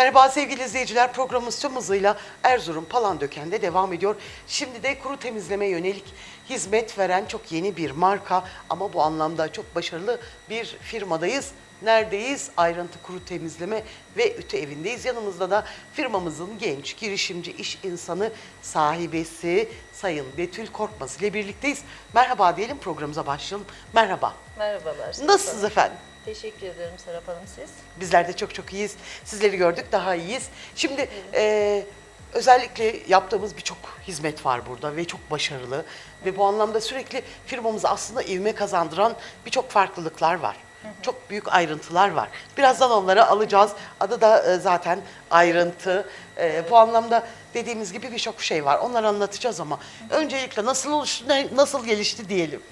Merhaba sevgili izleyiciler. Programımız tüm hızıyla Erzurum Palandöken'de devam ediyor. Şimdi de kuru temizleme yönelik hizmet veren çok yeni bir marka ama bu anlamda çok başarılı bir firmadayız. Neredeyiz? Ayrıntı Kuru Temizleme ve Ütü evindeyiz. Yanımızda da firmamızın genç, girişimci, iş insanı, sahibesi Sayın Betül Korkmaz ile birlikteyiz. Merhaba diyelim programımıza başlayalım. Merhaba. Merhabalar. Nasılsınız efendim? Teşekkür ederim Serap Hanım siz. Bizler de çok çok iyiyiz. Sizleri gördük daha iyiyiz. Şimdi eee, özellikle yaptığımız birçok hizmet var burada ve çok başarılı. Ve bu anlamda sürekli firmamıza aslında ivme kazandıran birçok farklılıklar var. Çok büyük ayrıntılar var. Birazdan onları alacağız. Adı da e, zaten ayrıntı. E, bu anlamda dediğimiz gibi birçok şey var. Onları anlatacağız ama öncelikle nasıl oluştu, nasıl gelişti diyelim.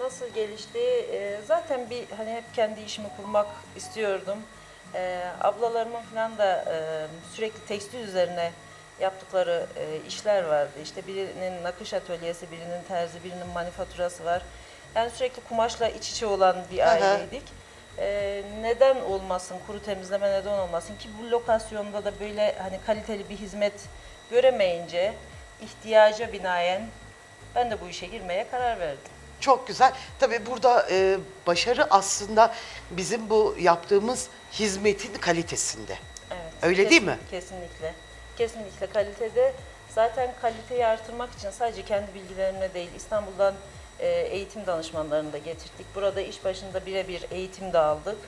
Nasıl gelişti? Ee, zaten bir hani hep kendi işimi kurmak istiyordum. Ablalarımın falan da e, sürekli tekstil üzerine yaptıkları e, işler vardı. İşte birinin nakış atölyesi, birinin terzi, birinin manifaturası var. Yani sürekli kumaşla iç içe olan bir aileydik. Ee, neden olmasın, kuru temizleme neden olmasın ki bu lokasyonda da böyle hani kaliteli bir hizmet göremeyince ihtiyaca binaen ben de bu işe girmeye karar verdim. Çok güzel. Tabii burada e, başarı aslında bizim bu yaptığımız hizmetin kalitesinde. Evet. Öyle değil mi? Kesinlikle. Kesinlikle kalitede. Zaten kaliteyi artırmak için sadece kendi bilgilerimle değil İstanbul'dan e, eğitim danışmanlarını da getirdik. Burada iş başında birebir eğitim de aldık.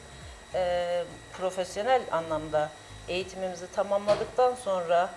E, profesyonel anlamda eğitimimizi tamamladıktan sonra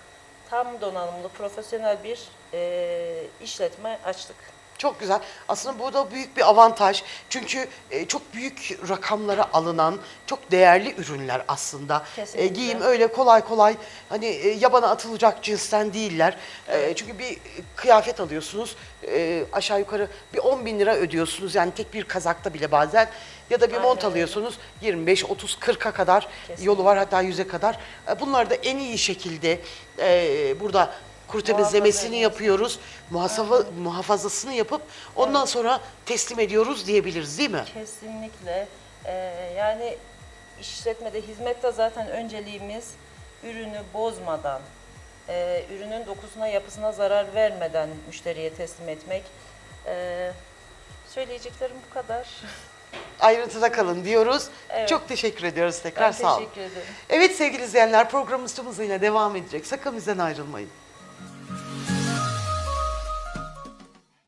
tam donanımlı profesyonel bir e, işletme açtık. Çok güzel. Aslında bu da büyük bir avantaj. Çünkü e, çok büyük rakamlara alınan çok değerli ürünler aslında. E, giyim öyle kolay kolay hani e, yabana atılacak cinsten değiller. E, çünkü bir kıyafet alıyorsunuz e, aşağı yukarı bir 10 bin lira ödüyorsunuz. Yani tek bir kazakta bile bazen. Ya da bir mont alıyorsunuz 25, 30, 40'a kadar Kesinlikle. yolu var hatta 100'e kadar. E, bunları da en iyi şekilde e, burada kuru temizlemesini ediyoruz. yapıyoruz. Muhasaba, muhafazasını yapıp ondan sonra teslim ediyoruz diyebiliriz değil mi? Kesinlikle. Ee, yani işletmede, hizmette zaten önceliğimiz ürünü bozmadan, e, ürünün dokusuna, yapısına zarar vermeden müşteriye teslim etmek. Ee, söyleyeceklerim bu kadar. Ayrıntıda kalın diyoruz. Evet. Çok teşekkür ediyoruz tekrar Ben sağ olun. teşekkür ederim. Evet sevgili izleyenler programımız tüm hızıyla devam edecek. Sakın bizden ayrılmayın.